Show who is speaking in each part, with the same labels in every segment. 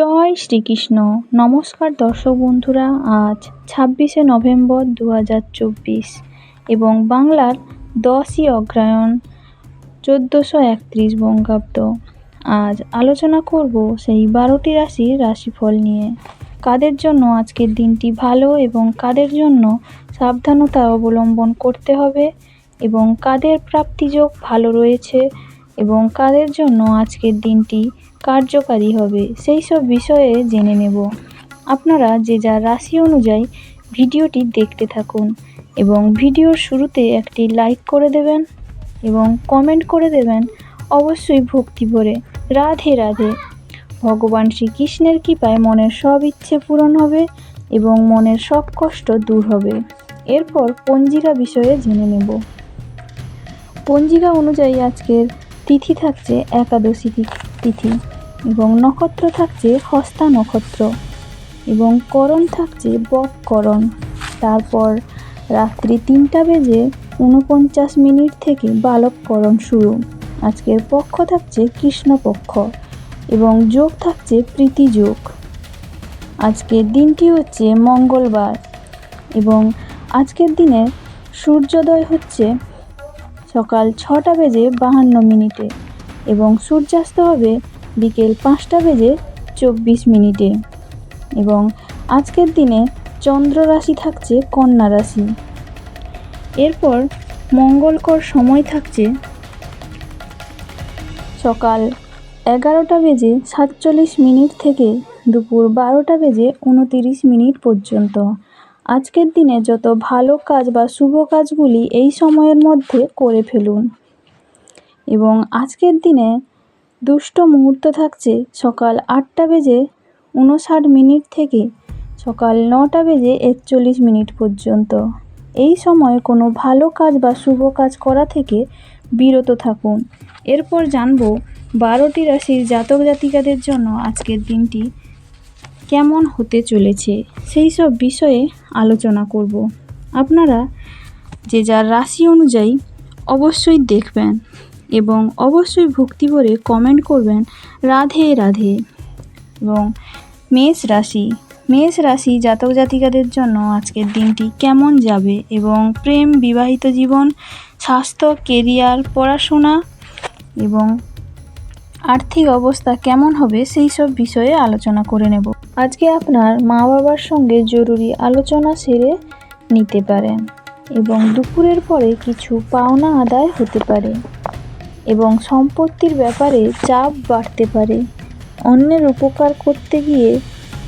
Speaker 1: জয় শ্রীকৃষ্ণ। নমস্কার দর্শক বন্ধুরা, আজ ছাব্বিশে নভেম্বর দু হাজার চব্বিশ এবং বাংলার দশই অগ্রহায়ণ চোদ্দোশো একত্রিশ বঙ্গাব্দ। আজ আলোচনা করব সেই বারোটি রাশির রাশিফল নিয়ে। কাদের জন্য আজকের দিনটি ভালো এবং কাদের জন্য সাবধানতা অবলম্বন করতে হবে এবং কাদের প্রাপ্তিযোগ ভালো রয়েছে এবং কাদের জন্য আজকের দিনটি কার্যকারী হবে, সেই সব বিষয়ে জেনে নেব। আপনারা যে যার রাশি অনুযায়ী ভিডিওটি দেখতে থাকুন এবং ভিডিওর শুরুতে একটি লাইক করে দেবেন এবং কমেন্ট করে দেবেন, অবশ্যই ভক্তি ভরে রাধে রাধে। ভগবান শ্রীকৃষ্ণের কৃপায় মনের সব ইচ্ছে পূরণ হবে এবং মনের সব কষ্ট দূর হবে। এরপর পঞ্জিকা বিষয়ে জেনে নেব। পঞ্জিকা অনুযায়ী আজকের তিথি থাকছে একাদশী তিথি এবং নক্ষত্র থাকছে হস্তা নক্ষত্র এবং করণ থাকছে বককরণ তারপর রাত্রি তিনটা বেজে উনপঞ্চাশ মিনিট থেকে বালককরণ শুরু। আজকের পক্ষ থাকছে কৃষ্ণপক্ষ এবং যোগ থাকছে প্রীতি যোগ। আজকের দিনটি হচ্ছে মঙ্গলবার এবং আজকের দিনে সূর্যোদয় হচ্ছে সকাল ছটা বেজে বাহান্ন মিনিটে এবং সূর্যাস্ত হবে বিকেল পাঁচটা বেজে চব্বিশ মিনিটে। এবং আজকের দিনে চন্দ্র রাশি থাকছে কন্যা রাশি। এরপর মঙ্গলকর সময় থাকছে সকাল এগারোটা বেজে সাতচল্লিশ মিনিট থেকে দুপুর বারোটা বেজে উনতিরিশ মিনিট পর্যন্ত। আজকের দিনে যত ভালো কাজ বা শুভ কাজগুলি এই সময়ের মধ্যে করে ফেলুন। এবং আজকের দিনে দুষ্ট মুহূর্ত থাকছে সকাল আটটা বেজে উনষাট মিনিট থেকে সকাল নটা বেজে একচল্লিশ মিনিট পর্যন্ত। এই সময় কোনো ভালো কাজ বা শুভ কাজ করা থেকে বিরত থাকুন। এরপর জানব বারোটি রাশির জাতক জাতিকাদের জন্য আজকের দিনটি কেমন হতে চলেছে সেই সব বিষয়ে আলোচনা করব। আপনারা যে যার রাশি অনুযায়ী অবশ্যই দেখবেন এবং অবশ্যই ভক্তি ভরে কমেন্ট করবেন রাধে রাধে। এবং মেষ রাশি মেষ রাশি জাতক জাতিকাদের জন্য আজকের দিনটি কেমন যাবে এবং প্রেম, বিবাহিত জীবন, স্বাস্থ্য কেরিয়ার পড়াশোনা এবং আর্থিক অবস্থা কেমন হবে সেই সব বিষয়ে আলোচনা করে নেব। আজকে আপনার মা বাবার সঙ্গে জরুরি আলোচনা সেরে নিতে পারেন এবং দুপুরের পরে কিছু পাওনা আদায় হতে পারে এবং সম্পত্তির ব্যাপারে চাপ বাড়তে পারে। অন্যের উপকার করতে গিয়ে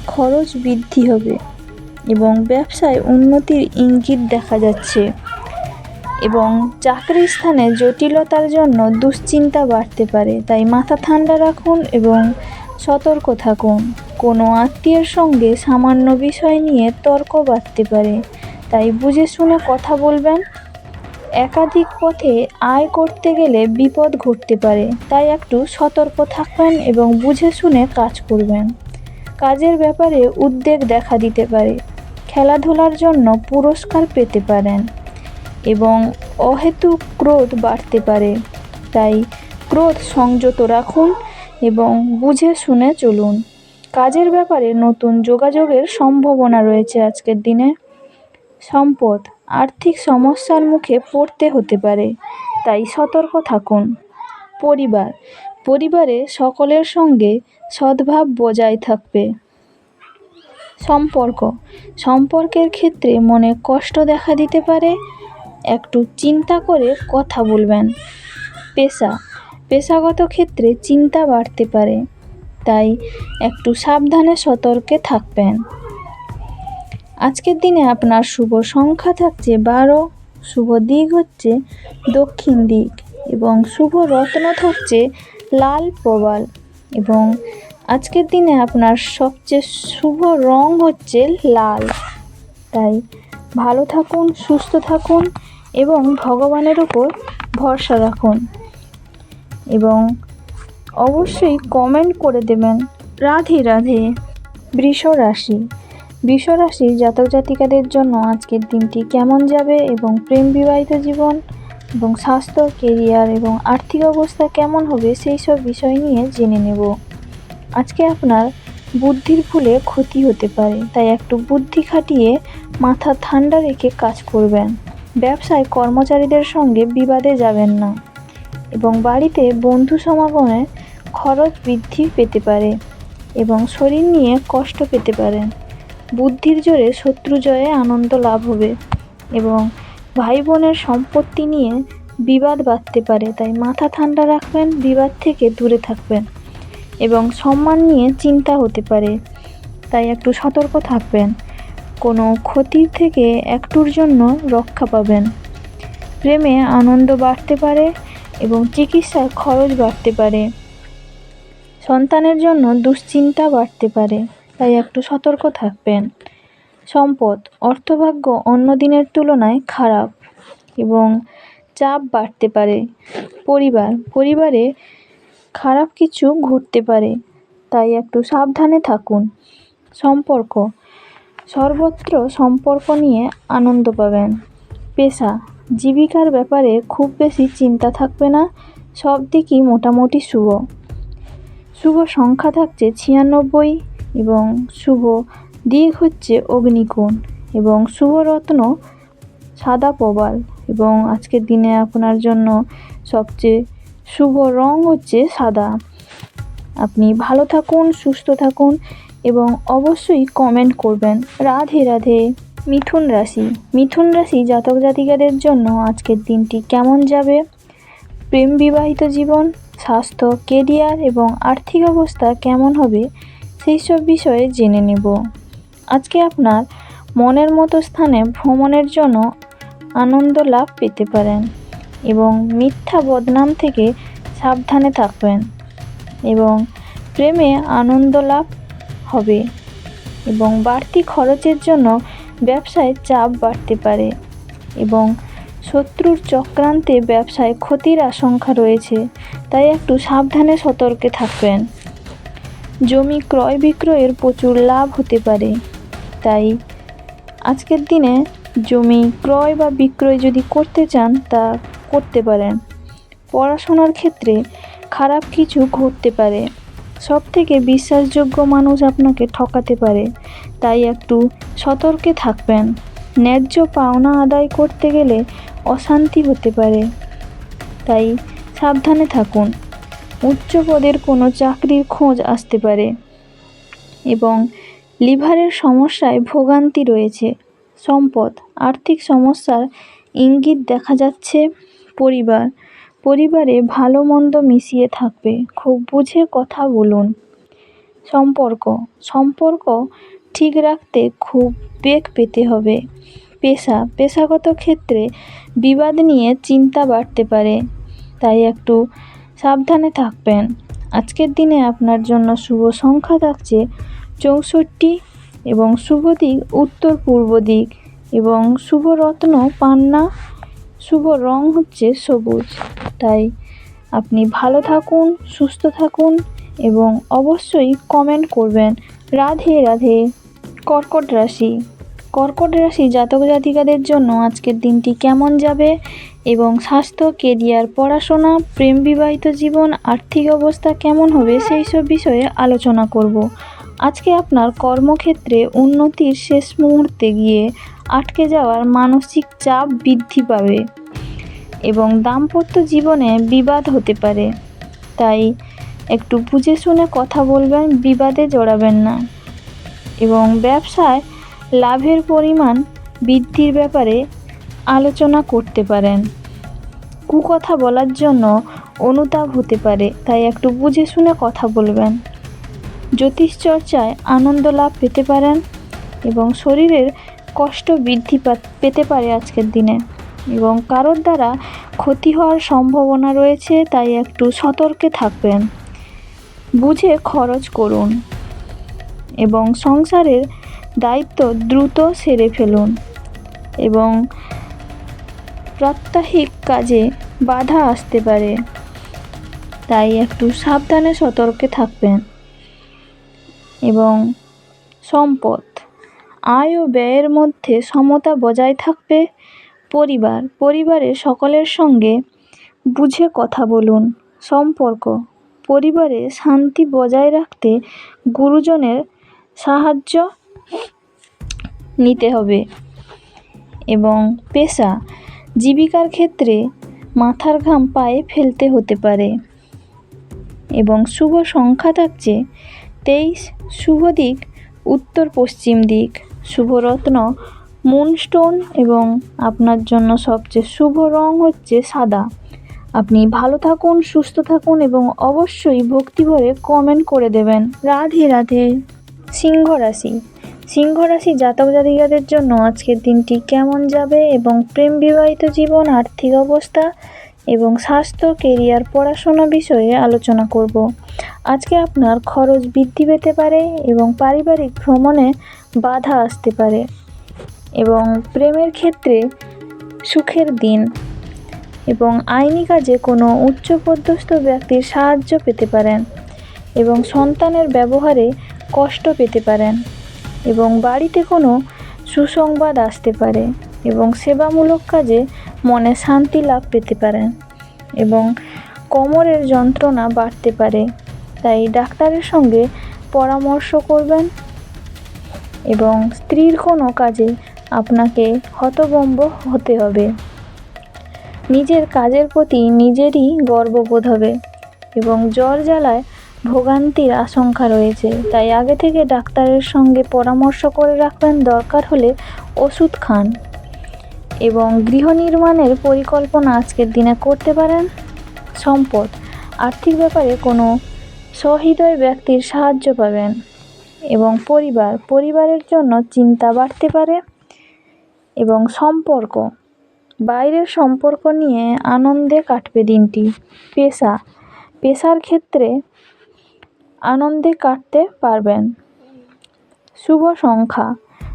Speaker 1: খরচ বৃদ্ধি হবে এবং ব্যবসায় উন্নতির ইঙ্গিত দেখা যাচ্ছে এবং চাকরির স্থানে জটিলতার জন্য দুশ্চিন্তা বাড়তে পারে। তাই মাথা ঠান্ডা রাখুন এবং সতর্ক থাকুন। কোনো আত্মীয়ের সঙ্গে সামান্য বিষয় নিয়ে তর্ক বাড়তে পারে। তাই বুঝে শুনে কথা বলবেন। একাধিক পথে আয় করতে গেলে বিপদ ঘটতে পারে। তাই একটু সতর্ক থাকবেন এবং বুঝে শুনে কাজ করবেন। কাজের ব্যাপারে উদ্বেগ দেখা দিতে পারে। খেলাধুলার জন্য পুরস্কার পেতে পারেন এবং অহেতুক ক্রোধ বাড়তে পারে। তাই ক্রোধ সংযত রাখুন এবং বুঝে শুনে চলুন। কাজের ব্যাপারে নতুন যোগাযোগের সম্ভাবনা রয়েছে আজকের দিনে। সম্পদ, আর্থিক সমস্যার মুখে পড়তে হতে পারে, তাই সতর্ক থাকুন। পরিবার, পরিবারে সকলের সঙ্গে সদ্ভাব বজায় থাকবে। সম্পর্ক, সম্পর্কের ক্ষেত্রে মনে কষ্ট দেখা দিতে পারে, একটু চিন্তা করে কথা বলবেন। পেশা, পেশাগত ক্ষেত্রে চিন্তা বাড়তে পারে। তাই একটু সাবধানে সতর্কে থাকবেন। আজকের দিনে আপনার শুভ সংখ্যা থাকছে বারো, শুভ দিক হচ্ছে দক্ষিণ দিক এবং শুভ রত্ন থাকছে লাল প্রবাল এবং আজকের দিনে আপনার সবচেয়ে শুভ রং হচ্ছে লাল। তাই ভালো থাকুন, সুস্থ থাকুন এবং ভগবানের উপর ভরসা রাখুন এবং অবশ্যই কমেন্ট করে দেবেন। রাধে রাধে। বৃষ রাশি। বৃষ রাশি জাতক জাতিকাদের জন্য আজকের দিনটি কেমন যাবে এবং প্রেম বিবাহিত জীবন এবং স্বাস্থ্য কেরিয়ার এবং আর্থিক অবস্থা কেমন হবে সেই সব বিষয় নিয়ে জেনে নেব। আজকে আপনার বুদ্ধির ভুলে ক্ষতি হতে পারে, তাই একটু বুদ্ধি খাটিয়ে মাথা ঠান্ডা রেখে কাজ করবেন। ব্যবসায় কর্মচারীদের সঙ্গে বিবাদে যাবেন না। এবং বাড়িতে বন্ধু সমাগমে খরচ বৃদ্ধি পেতে পারে এবং শরীর নিয়ে কষ্ট পেতে পারেন বুদ্ধির জোরে শত্রু জয়ে আনন্দ লাভ হবে এবং ভাই বোনের সম্পত্তি নিয়ে বিবাদ বাড়তে পারে। তাই মাথা ঠান্ডা রাখবেন, বিবাদ থেকে দূরে থাকবেন এবং সম্মান নিয়ে চিন্তা হতে পারে। তাই একটু সতর্ক থাকবেন, কোনো ক্ষতির থেকে একটুর জন্য রক্ষা পাবেন। প্রেমে আনন্দ বাড়তে পারে এবং চিকিৎসার খরচ বাড়তে পারে। সন্তানের জন্য দুশ্চিন্তা বাড়তে পারে, তাই একটু সতর্ক থাকবেন। সম্পদ, অর্থভাগ্য অন্য দিনের তুলনায় খারাপ এবং চাপ বাড়তে পারে। পরিবার, পরিবারে খারাপ কিছু ঘটতে পারে, তাই একটু সাবধানে থাকুন। সম্পর্ক, সর্বত্র সম্পর্ক নিয়ে আনন্দ পাবেন। পেশা জীবিকার ব্যাপারে খুব বেশি চিন্তা থাকবে না, সব দিকই মোটামুটি শুভ। শুভ সংখ্যা থাকছে ছিয়ানব্বই এবং শুভ দিক হচ্ছে অগ্নিকোণ এবং শুভ রত্ন সাদা প্রবাল এবং আজকের দিনে আপনার জন্য সবচেয়ে শুভ রং হচ্ছে সাদা। আপনি ভালো থাকুন, সুস্থ থাকুন এবং অবশ্যই কমেন্ট করবেন। রাধে রাধে। মিথুন রাশি। মিথুন রাশি জাতক জাতিকাদের জন্য আজকের দিনটি কেমন যাবে? প্রেম বিবাহিত জীবন, স্বাস্থ্য, কেরিয়ার এবং আর্থিক অবস্থা কেমন হবে সেই সব বিষয়ে জেনে নেব। আজকে আপনার মনের মতো স্থানে ভ্রমণের জন্য আনন্দ লাভ পেতে পারেন এবং মিথ্যা বদনাম থেকে সাবধানে থাকবেন এবং প্রেমে আনন্দ লাভ হবে এবং বাড়তি খরচের জন্য ব্যবসায় চাপ বাড়তে পারে এবং শত্রুর চক্রান্তে ব্যবসায় ক্ষতির আশঙ্কা রয়েছে, তাই একটু সাবধানে সতর্কে থাকবেন। জমি ক্রয় বিক্রয়ের প্রচুর লাভ হতে পারে, তাই আজকের দিনে জমি ক্রয় বা বিক্রয় যদি করতে চান তা করতে পারেন। পড়াশোনার ক্ষেত্রে খারাপ কিছু ঘটতে পারে। সব থেকে বিশ্বাসযোগ্য মানুষ আপনাকে ঠকাতে পারে, তাই একটু সতর্কে থাকবেন। ন্যায্য পাওনা আদায় করতে গেলে অশান্তি হতে পারে। তাই সাবধানে থাকুন। উচ্চ পদের কোনো চাকরির খোঁজ আসতে পারে এবং লিভারের সমস্যায় ভোগান্তি রয়েছে। সম্পদ, আর্থিক সমস্যার ইঙ্গিত দেখা যাচ্ছে পরিবার পরিবারে ভালো মন্দ মিশিয়ে থাকবে, খুব বুঝে কথা বলুন। সম্পর্ক সম্পর্ক ঠিক রাখতে খুব বেগ পেতে হবে। পেশা, পেশাগত ক্ষেত্রে বিবাদ নিয়ে চিন্তা বাড়তে পারে, তাই একটু সাবধানে থাকবেন। আজকের দিনে আপনার জন্য শুভ সংখ্যা থাকছে চৌষট্টি এবং শুভ দিক উত্তর পূর্ব দিক এবং শুভ রত্ন পান্না শুভ রং হচ্ছে সবুজ। তাই আপনি ভালো থাকুন, সুস্থ থাকুন এবং অবশ্যই কমেন্ট করবেন রাধে রাধে কর্কট রাশি। কর্কট রাশি জাতক জাতিকাদের জন্য আজকের দিনটি কেমন যাবে এবং স্বাস্থ্য কেরিয়ার পড়াশোনা, প্রেম বিবাহিত জীবন, আর্থিক অবস্থা কেমন হবে সেই সব বিষয়ে আলোচনা করব। আজকে আপনার কর্মক্ষেত্রে উন্নতির শেষ মুহূর্তে গিয়ে আটকে যাওয়ার মানসিক চাপ বৃদ্ধি পাবে এবং দাম্পত্য জীবনে বিবাদ হতে পারে। তাই একটু বুঝে শুনে কথা বলবেন, বিবাদে জড়াবেন না। এবং ব্যবসায় লাভের পরিমাণ বৃদ্ধির ব্যাপারে আলোচনা করতে পারেন। কুকথা বলার জন্য অনুতাপ হতে পারে, তাই একটু বুঝে শুনে কথা বলবেন। জ্যোতিষ চর্চায় আনন্দ লাভ পেতে পারেন এবং শরীরের কষ্ট বৃদ্ধি পেতে পারে আজকের দিনে। এবং কারোর দ্বারা ক্ষতি হওয়ার সম্ভাবনা রয়েছে, তাই একটু সতর্কে থাকবেন। বুঝে খরচ করুন এবং সংসারের দায়িত্ব দ্রুত সেরে ফেলুন এবং প্রাত্যহিক কাজে বাধা আসতে পারে। তাই একটু সাবধানে সতর্কে থাকবেন এবং সম্পদ আয় ও ব্যয়ের মধ্যে সমতা বজায় থাকবে। পরিবার, পরিবারের সকলের সঙ্গে বুঝে কথা বলুন। সম্পর্ক, পরিবারে শান্তি বজায় রাখতে গুরুজনের সাহায্য নিতে হবে এবং পেশা, জীবিকার ক্ষেত্রে মাথার ঘাম পায়ে ফেলতে হতে পারে এবং শুভ সংখ্যা থাকছে। তেইশ, শুভ দিক, উত্তর পশ্চিম দিক। শুভ রত্ন মুনস্টোন এবং আপনার জন্য সবচেয়ে শুভ রং হচ্ছে সাদা। আপনি ভালো থাকুন, সুস্থ থাকুন এবং অবশ্যই ভক্তি ভরে কমেন্ট করে দেবেন। রাধে রাধে। সিংহ রাশি। সিংহ রাশি জাতক জাতিকাদের জন্য আজকের দিনটি কেমন যাবে এবং প্রেম বিবাহিত জীবন, আর্থিক অবস্থা এবং স্বাস্থ্য কেরিয়ার পড়াশোনা বিষয়ে আলোচনা করব। আজকে আপনার খরচ বৃদ্ধি পেতে পারে এবং পারিবারিক ভ্রমণে বাধা আসতে পারে এবং প্রেমের ক্ষেত্রে সুখের দিন এবং আইনি কাজে কোনো উচ্চপদস্থ ব্যক্তির সাহায্য পেতে পারেন এবং সন্তানের ব্যবহারে কষ্ট পেতে পারেন এবং বাড়িতে কোনো সুসংবাদ আসতে পারে এবং সেবামূলক কাজে মনে শান্তি লাভ পেতে পারেন এবং কোমরের যন্ত্রণা বাড়তে পারে। তাই ডাক্তারের সঙ্গে পরামর্শ করবেন এবং স্ত্রীর কোনো কাজে আপনাকে হতভম্ব হতে হবে। নিজের কাজের প্রতি নিজেরই গর্ববোধ হবে এবং জ্বর জ্বালায় ভোগান্তির আশঙ্কা রয়েছে। তাই আগে থেকে ডাক্তারের সঙ্গে পরামর্শ করে রাখবেন দরকার হলে ওষুধ খান। এবং গৃহ নির্মাণের পরিকল্পনা আজকের দিনে করতে পারেন। সম্পদ, আর্থিক ব্যাপারে কোনো সহৃদয় ব্যক্তির সাহায্য পাবেন। এবং পরিবার, পরিবারের জন্য চিন্তা বাড়তে পারে এবং সম্পর্ক, বাইরের সম্পর্ক নিয়ে আনন্দে কাটবে দিনটি। পেশা, পেশার ক্ষেত্রে আনন্দে কাটতে পারবেন। শুভ সংখ্যা,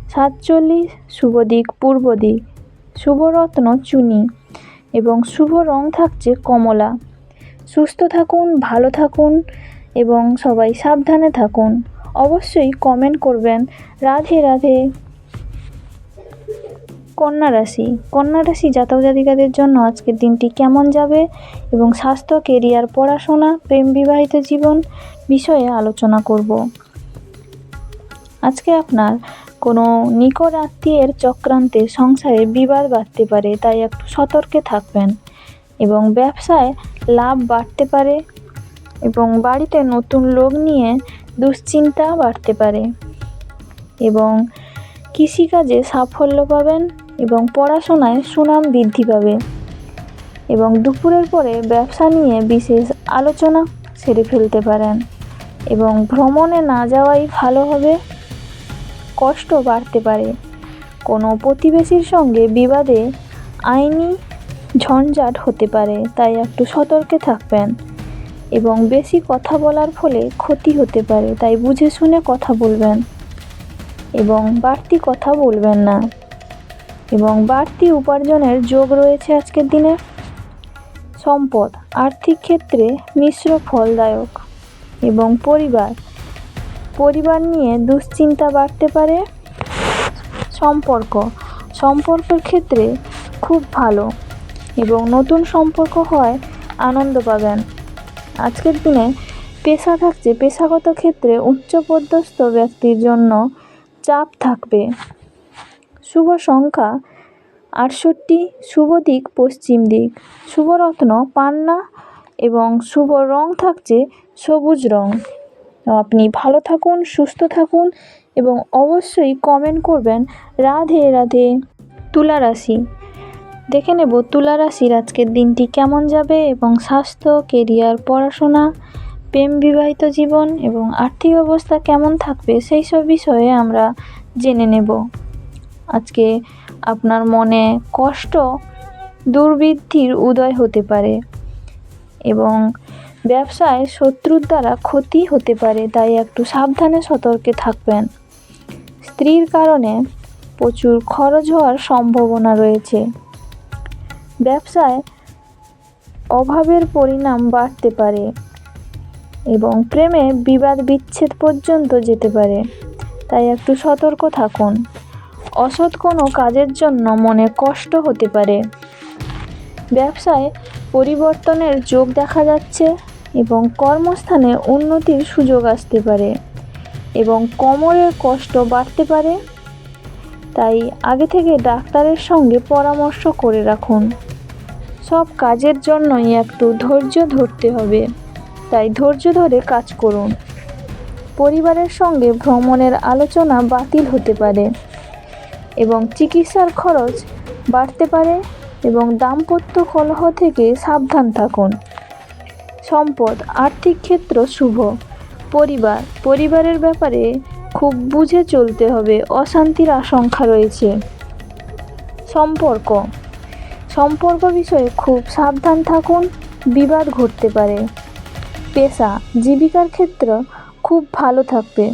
Speaker 1: সাতচল্লিশ, শুভ দিক, পূর্ব দিক, শুভরত্ন, চুনি এবং শুভ রং থাকছে কমলা। সুস্থ থাকুন, ভালো থাকুন এবং সবাই সাবধানে থাকুন। অবশ্যই কমেন্ট করবেন। রাধে রাধে। কন্যা রাশি। কন্যা রাশি জাতক জন্য আজকের দিনটি কেমন যাবে এবং স্বাস্থ্য কেরিয়ার পড়াশোনা, প্রেম বিবাহিত জীবন বিষয়ে আলোচনা করব। আজকে আপনার কোনো নিকট আত্মীয়ের চক্রান্তে সংসারে বিবাদ বাড়তে পারে, তাই একটু সতর্কে থাকবেন এবং ব্যবসায় লাভ বাড়তে পারে এবং বাড়িতে নতুন লোক নিয়ে দুশ্চিন্তা বাড়তে পারে এবং কৃষিকাজে সাফল্য পাবেন এবং পড়াশোনায় সুনাম বৃদ্ধি পাবে এবং দুপুরের পরে ব্যবসা নিয়ে বিশেষ আলোচনা সেরে ফেলতে পারেন এবং ভ্রমণে না যাওয়াই ভালো হবে। কষ্ট বাড়তে পারে। কোনো প্রতিবেশীর সঙ্গে বিবাদে আইনি ঝঞ্ঝাট হতে পারে, তাই একটু সতর্কে থাকবেন। এবং বেশি কথা বলার ফলে ক্ষতি হতে পারে, তাই বুঝে শুনে কথা বলবেন। এবং বাড়তি কথা বলবেন না। এবং বাড়তি উপার্জনের যোগ রয়েছে আজকের দিনে। সম্পদ, আর্থিক ক্ষেত্রে মিশ্র ফলদায়ক। এবং পরিবার পরিবার নিয়ে দুশ্চিন্তা বাড়তে পারে। সম্পর্ক, সম্পর্কের ক্ষেত্রে খুব ভালো। এবং নতুন সম্পর্ক হয় আনন্দ পাবেন। আজকের দিনে পেশা থাকছে, পেশাগত ক্ষেত্রে উচ্চপদস্থ ব্যক্তির জন্য চাপ থাকবে। শুভ সংখ্যা আটষট্টি, শুভ দিক পশ্চিম দিক। শুভরত্ন পান্না এবং শুভ রং থাকছে সবুজ রং। আপনি ভালো থাকুন, সুস্থ থাকুন এবং অবশ্যই কমেন্ট করবেন। রাধে রাধে, তুলা রাশি। দেখে নেব তুলা রাশির আজকের দিনটি কেমন যাবে এবং স্বাস্থ্য, কেরিয়ার, পড়াশোনা, প্রেম বিবাহিত জীবন এবং আর্থিক অবস্থা কেমন থাকবে সেই সব বিষয়ে আমরা জেনে নেব। আজকে আপনার মনে কষ্ট দুর্বৃদ্ধির উদয় হতে পারে এবং ব্যবসায় শত্রুর দ্বারা ক্ষতি হতে পারে, তাই একটু সাবধানে সতর্কে থাকবেন। স্ত্রীর কারণে প্রচুর খরচ হওয়ার সম্ভাবনা রয়েছে। ব্যবসায় অভাবের পরিণাম বাড়তে পারে এবং প্রেমে বিবাদ বিচ্ছেদ পর্যন্ত যেতে পারে। তাই একটু সতর্ক থাকুন। অসৎ কোনো কাজের জন্য মনে কষ্ট হতে পারে। ব্যবসায় পরিবর্তনের যোগ দেখা যাচ্ছে এবং কর্মস্থানে উন্নতির সুযোগ আসতে পারে এবং কোমরের কষ্ট বাড়তে পারে। তাই আগে থেকে ডাক্তারের সঙ্গে পরামর্শ করে রাখুন। সব কাজের জন্যই একটু ধৈর্য ধরতে হবে। তাই ধৈর্য ধরে কাজ করুন। পরিবারের সঙ্গে ভ্রমণের আলোচনা বাতিল হতে পারে এবং চিকিৎসার খরচ বাড়তে পারে এবং দাম্পত্য কলহ থেকে সাবধান থাকুন। সম্পদ, আর্থিক ক্ষেত্র শুভ। পরিবার, পরিবারের ব্যাপারে খুব বুঝে চলতে হবে, অশান্তির আশঙ্কা রয়েছে। সম্পর্ক। সম্পর্ক বিষয়ে খুব সাবধান থাকুন, বিবাদ ঘটতে পারে। পেশা। জীবিকার ক্ষেত্র খুব ভালো থাকবে।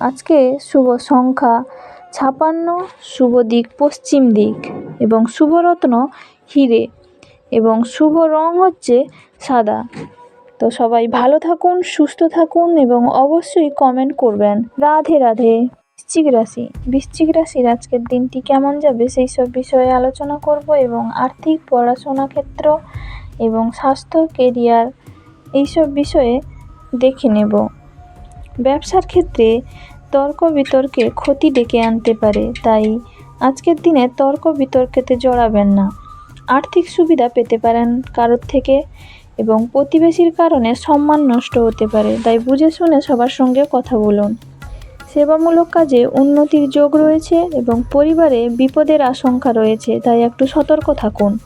Speaker 1: আজকে শুভ সংখ্যা ছাপান্ন, শুভ দিক পশ্চিম দিক এবং শুভরত্ন হিরে এবং শুভ রং হচ্ছে সাদা। তো সবাই ভালো থাকুন, সুস্থ থাকুন এবং অবশ্যই কমেন্ট করবেন। রাধে রাধে। বৃশ্চিক রাশি। বৃশ্চিক রাশির আজকের দিনটি কেমন যাবে সেই সব বিষয়ে আলোচনা করব এবং আর্থিক পড়াশোনা ক্ষেত্র এবং স্বাস্থ্য কেরিয়ার এইসব বিষয়ে দেখে নেব। ব্যবসার ক্ষেত্রে তর্ক বিতর্কে ক্ষতি ডেকে আনতে পারে, তাই আজকের দিনে তর্ক বিতর্কেতে জড়াবেন না। আর্থিক সুবিধা পেতে পারেন কারোর থেকে। এবং প্রতিবেশীর কারণে সম্মান নষ্ট হতে পারে। তাই বুঝে শুনে সবার সঙ্গে কথা বলুন। সেবামূলক কাজে উন্নতির যোগ রয়েছে এবং পরিবারে বিপদের আশঙ্কা রয়েছে, তাই একটু সতর্ক থাকুন।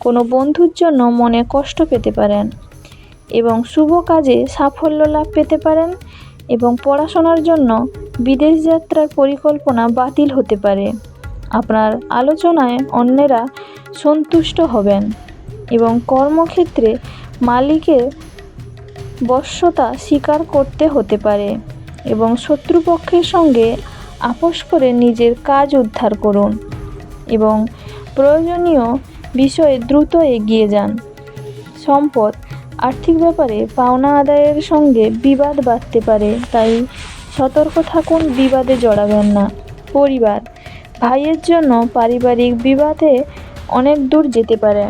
Speaker 1: কোনো বন্ধুর জন্য মনে কষ্ট পেতে পারেন এবং শুভ কাজে সাফল্য লাভ পেতে পারেন এবং পড়াশোনার জন্য বিদেশ যাত্রার পরিকল্পনা বাতিল হতে পারে। আপনার আলোচনায় অন্যেরা সন্তুষ্ট হবেন এবং কর্মক্ষেত্রে মালিকের বশ্যতা স্বীকার করতে হতে পারে এবং শত্রুপক্ষের সঙ্গে আপোষ করে নিজের কাজ উদ্ধার করুন এবং প্রয়োজনীয় বিষয়ে দ্রুত এগিয়ে যান। সম্পদ, আর্থিক ব্যাপারে পাওনা আদায়ের সঙ্গে বিবাদ বাড়তে পারে, তাই সতর্ক থাকুন, বিবাদে জড়াবেন না। পরিবার, ভাইয়ের জন্য পারিবারিক বিবাদে অনেক দূর যেতে পারে।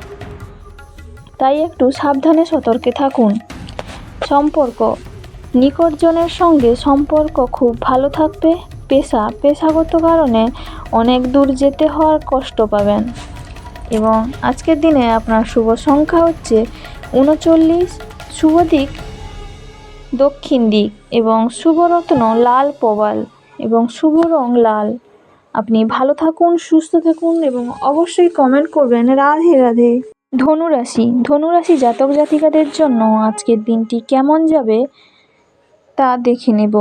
Speaker 1: তাই একটু সাবধানে সতর্কে থাকুন। সম্পর্ক। নিকটজনের সঙ্গে সম্পর্ক খুব ভালো থাকবে। পেশা। পেশাগত কারণে অনেক দূর যেতে হওয়ার কষ্ট পাবেন। এবং আজকের দিনে আপনার শুভ সংখ্যা হচ্ছে উনচল্লিশ। শুভ দিক দক্ষিণ দিক এবং শুভরত্ন লাল প্রবাল এবং শুভ রং লাল। আপনি ভালো থাকুন, সুস্থ থাকুন এবং অবশ্যই কমেন্ট করবেন। রাধে রাধে। ধনুরাশি। ধনুরাশি জাতক জাতিকাদের জন্য আজকের দিনটি কেমন যাবে তা দেখে নেব।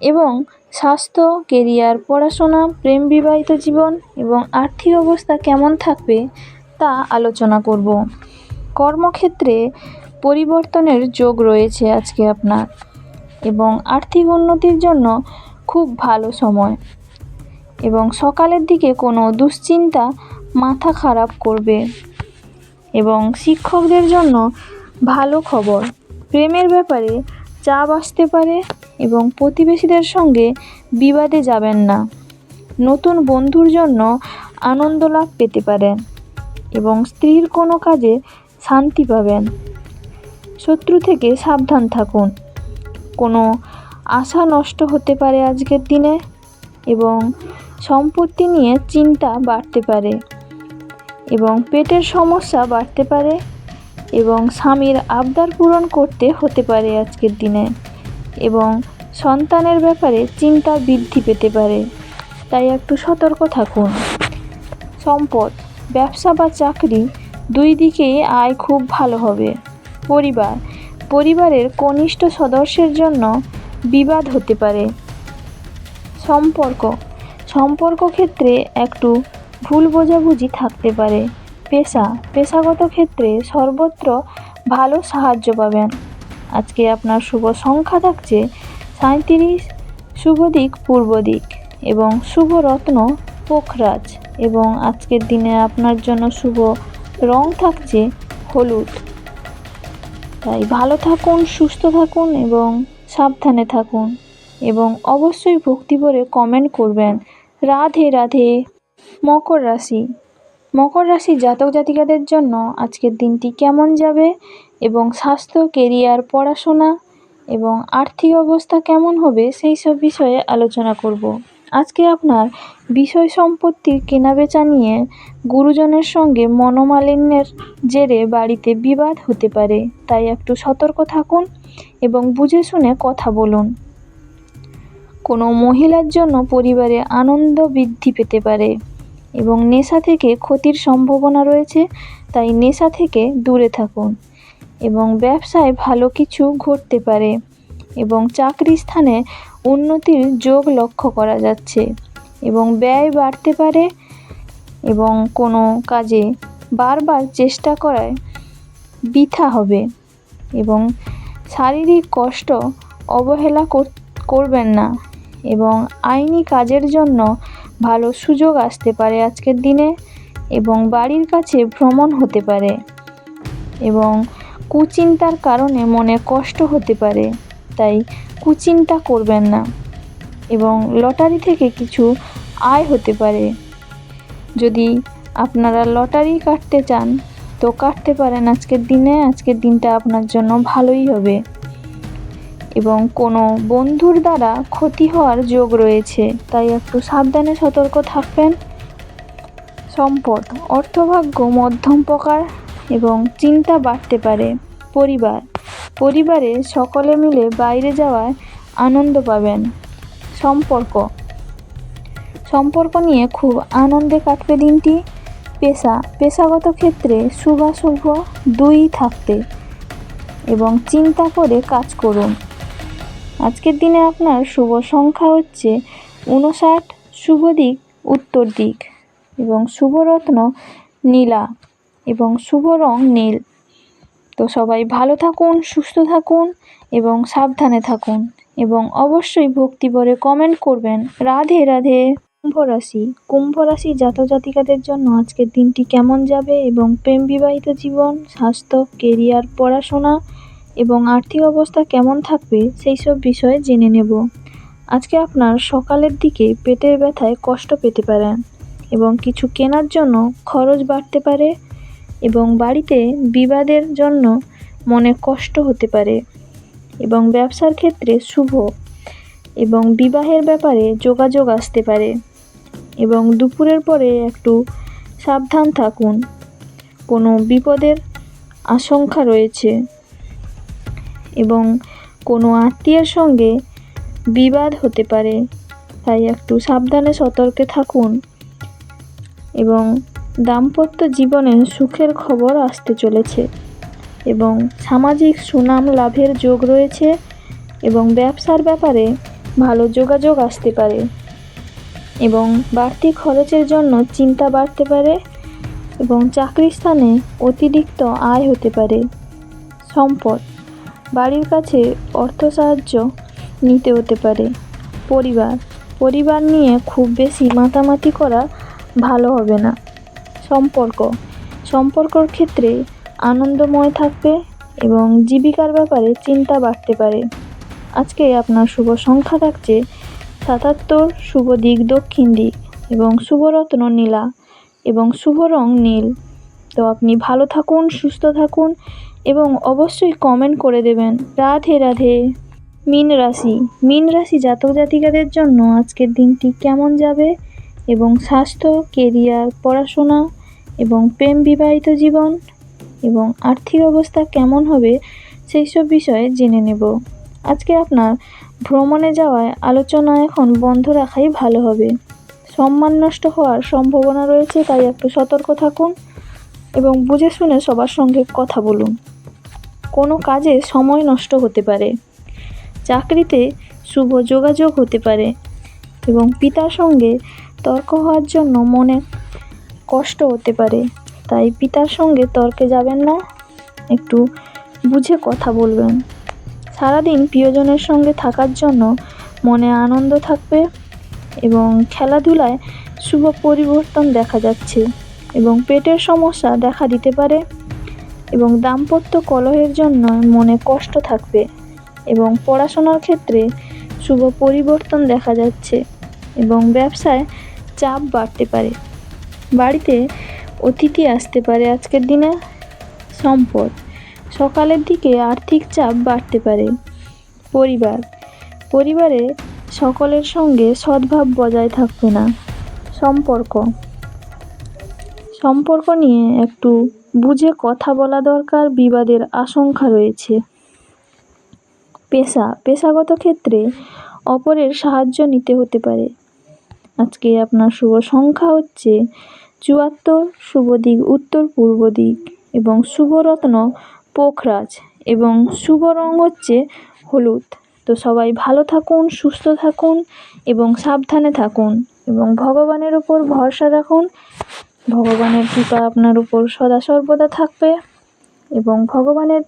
Speaker 1: এবং স্বাস্থ্য, কেরিয়ার, পড়াশোনা, প্রেম বিবাহিত জীবন এবং আর্থিক অবস্থা কেমন থাকবে তা আলোচনা করব। কর্মক্ষেত্রে পরিবর্তনের যোগ রয়েছে আজকে আপনার এবং আর্থিক উন্নতির জন্য খুব ভালো সময় এবং সকালের দিকে কোনো দুশ্চিন্তা মাথা খারাপ করবে। এবং শিক্ষকদের জন্য ভালো খবর। প্রেমের ব্যাপারে চাপ আসতে পারে এবং প্রতিবেশীদের সঙ্গে বিবাদে যাবেন না। নতুন বন্ধুর জন্য আনন্দ লাভ পেতে পারেন এবং স্ত্রীর কোনো কাজে শান্তি পাবেন। শত্রু থেকে সাবধান থাকুন। কোনো আশা নষ্ট হতে পারে আজকের দিনে এবং সম্পত্তি নিয়ে চিন্তা বাড়তে পারে। এবং পেটের সমস্যা বাড়তে পারে এবং স্বামীর আবদার পূরণ করতে হতে পারে আজকের দিনে এবং সন্তানের ব্যাপারে চিন্তা বৃদ্ধি পেতে পারে। তাই একটু সতর্ক থাকুন। সম্পদ, ব্যবসা বা চাকরি দুই দিকেই আয় খুব ভালো হবে। পরিবার, পরিবারের কনিষ্ঠ সদস্যের জন্য বিবাদ হতে পারে। সম্পর্ক সম্পর্ক ক্ষেত্রে একটু ভুল বোঝাবুঝি থাকতে পারে। পেশা, পেশাগত ক্ষেত্রে সর্বত্র ভালো সাহায্য পাবেন। আজকে আপনার শুভ সংখ্যা থাকছে সাঁত্রিশ শুভ দিক, পূর্ব দিক এবং শুভ রত্ন, পোখরাজ এবং আজকের দিনে আপনার জন্য শুভ রং থাকছে হলুদ। তাই ভালো থাকুন, সুস্থ থাকুন এবং সাবধানে থাকুন এবং অবশ্যই ভক্তি ভরে কমেন্ট করবেন। রাধে রাধে। মকর রাশি। মকর রাশি জাতক জাতিকাদের জন্য আজকের দিনটি কেমন যাবে এবং স্বাস্থ্য, কেরিয়ার, পড়াশোনা এবং আর্থিক অবস্থা কেমন হবে সেই সব বিষয়ে আলোচনা করব। আজকে আপনার বিষয় সম্পত্তির কেনাবেচা নিয়ে গুরুজনের সঙ্গে মনোমালিন্যের জেরে বাড়িতে বিবাদ হতে পারে, তাই একটু সতর্ক থাকুন এবং বুঝে শুনে কথা বলুন। কোনো মহিলার জন্য পরিবারে আনন্দ বৃদ্ধি পেতে পারে। এবং নেশা থেকে ক্ষতির সম্ভাবনা রয়েছে, তাই নেশা থেকে দূরে থাকুন এবং ব্যবসায় ভালো কিছু ঘটতে পারে এবং চাকরি স্থানে উন্নতির যোগ লক্ষ্য করা যাচ্ছে এবং ব্যয় বাড়তে পারে এবং কোনো কাজে বারবার চেষ্টা করায় বৃথা হবে এবং শারীরিক কষ্ট অবহেলা করবেন না এবং আইনি কাজের জন্য ভালো সুযোগ আসতে পারে আজকের দিনে এবং বাড়ির কাছে ভ্রমণ হতে পারে এবং কুচিন্তার কারণে মনে কষ্ট হতে পারে, তাই কুচিন্তা করবেন না এবং লটারি থেকে কিছু আয় হতে পারে। যদি আপনারা লটারি কাটতে চান, তো কাটতে পারেন আজকের দিনে, আজকের দিনটা আপনার জন্য ভালোই হবে। এবং কোনো বন্ধুর দ্বারা ক্ষতি হওয়ার যোগ রয়েছে। তাই একটু সাবধানে সতর্ক থাকবেন। সম্পদ, অর্থভাগ্য, মধ্যম প্রকার এবং চিন্তা বাড়তে পারে। পরিবার, পরিবারে সকলে মিলে বাইরে যাওয়ায় আনন্দ পাবেন। সম্পর্ক সম্পর্ক নিয়ে খুব আনন্দে কাটবে দিনটি। পেশা, পেশাগত ক্ষেত্রে শুভাশুভ দুই থাকতে এবং চিন্তা করে কাজ করুন। আজকের দিনে আপনার শুভ সংখ্যা হচ্ছে উনষাট, শুভ দিক, উত্তর দিক এবং শুভ রত্ন নীলা এবং শুভ রং নীল। তো সবাই ভালো থাকুন, সুস্থ থাকুন এবং সাবধানে থাকুন এবং অবশ্যই ভক্তিভরে কমেন্ট করবেন। রাধে রাধে। কুম্ভ রাশি। কুম্ভ রাশি জাতক জাতিকাদের জন্য আজকের দিনটি কেমন যাবে এবং প্রেম বিবাহিত জীবন, স্বাস্থ্য কেরিয়ার পড়াশোনা এবং আর্থিক অবস্থা কেমন থাকবে সেই সব বিষয়ে জেনে নেব। আজকে আপনার সকালের দিকে পেটের ব্যথায় কষ্ট পেতে পারেন এবং কিছু কেনার জন্য খরচ বাড়তে পারে এবং বাড়িতে বিবাদের জন্য মনে কষ্ট হতে পারে এবং ব্যবসার ক্ষেত্রে শুভ এবং বিবাহের ব্যাপারে যোগাযোগ আসতে পারে এবং দুপুরের পরে একটু সাবধান থাকুন। কোনো বিপদের আশঙ্কা রয়েছে। এবং কোনো আত্মীয়ের সঙ্গে বিবাদ হতে পারে। তাই একটু সাবধানে সতর্কে থাকুন এবং দাম্পত্য জীবনে সুখের খবর আসতে চলেছে এবং সামাজিক সুনাম লাভের যোগ রয়েছে এবং ব্যবসার ব্যাপারে ভালো যোগাযোগ আসতে পারে এবং বাড়তি খরচের জন্য চিন্তা বাড়তে পারে এবং চাকরি স্থানে অতিরিক্ত আয় হতে পারে। সম্পদ বাড়ির কাছে অর্থ সাহায্য নিতে হতে পারে। পরিবার পরিবার নিয়ে খুব বেশি মাতামাতি করা ভালো হবে না। সম্পর্ক, সম্পর্কর ক্ষেত্রে আনন্দময় থাকবে এবং জীবিকার ব্যাপারে চিন্তা বাড়তে পারে। আজকে আপনার শুভ সংখ্যা থাকছে সাতাত্তর, শুভ দিক দক্ষিণ দিক এবং শুভরত্ন নীলা এবং শুভ রং নীল। তো আপনি ভালো থাকুন, সুস্থ থাকুন এবং অবশ্যই কমেন্ট করে দেবেন। রাধে রাধে। মীন রাশি। মীন রাশি জাতক জাতিকাদের জন্য আজকের দিনটি কেমন যাবে এবং স্বাস্থ্য কেরিয়ার পড়াশোনা এবং প্রেম বিবাহিত জীবন এবং আর্থিক অবস্থা কেমন হবে সেই সব বিষয়ে জেনে নেব। আজকে আপনার ভ্রমণে যাওয়ায় আলোচনা এখন বন্ধ রাখাই ভালো হবে। সম্মান নষ্ট হওয়ার সম্ভাবনা রয়েছে, তাই একটু সতর্ক থাকুন এবং বুঝে শুনে সবার সঙ্গে কথা বলুন। কোনো কাজে সময় নষ্ট হতে পারে। চাকরিতে শুভ যোগাযোগ হতে পারে এবং পিতার সঙ্গে তর্ক হওয়ার জন্য মনে কষ্ট হতে পারে। তাই পিতার সঙ্গে তর্কে যাবেন না, একটু বুঝে কথা বলবেন। সারাদিন প্রিয়জনের সঙ্গে থাকার জন্য মনে আনন্দ থাকবে এবং খেলাধুলায় শুভ পরিবর্তন দেখা যাচ্ছে এবং পেটের সমস্যা দেখা দিতে পারে। এবং দাম্পত্য কলহের জন্য মনে কষ্ট থাকবে এবং পড়াশোনার ক্ষেত্রে শুভ পরিবর্তন দেখা যাচ্ছে এবং ব্যবসায় চাপ বাড়তে পারে। বাড়িতে অতিথি আসতে পারে আজকের দিনে সম্পদ। সকালের দিকে আর্থিক চাপ বাড়তে পারে। পরিবার। পরিবারে সকলের সঙ্গে সদ্ভাব বজায় থাকবে না। সম্পর্ক। সম্পর্ক নিয়ে একটু বুঝে কথা বলা দরকার, বিবাদের আশঙ্কা রয়েছে। পেশা, পেশাগত ক্ষেত্রে অপরের সাহায্য নিতে হতে পারে। আজকে আপনার শুভ সংখ্যা হচ্ছে চুয়াত্তর, শুভ দিক উত্তর, পূর্ব দিক এবং শুভ রত্ন পোখরাজ এবং শুভ রং হচ্ছে হলুদ। তো সবাই ভালো থাকুন, সুস্থ থাকুন এবং সাবধানে থাকুন এবং ভগবানের উপর ভরসা রাখুন। ভগবানের কৃপা আপনার উপর সদা সর্বদা থাকবে এবং ভগবানের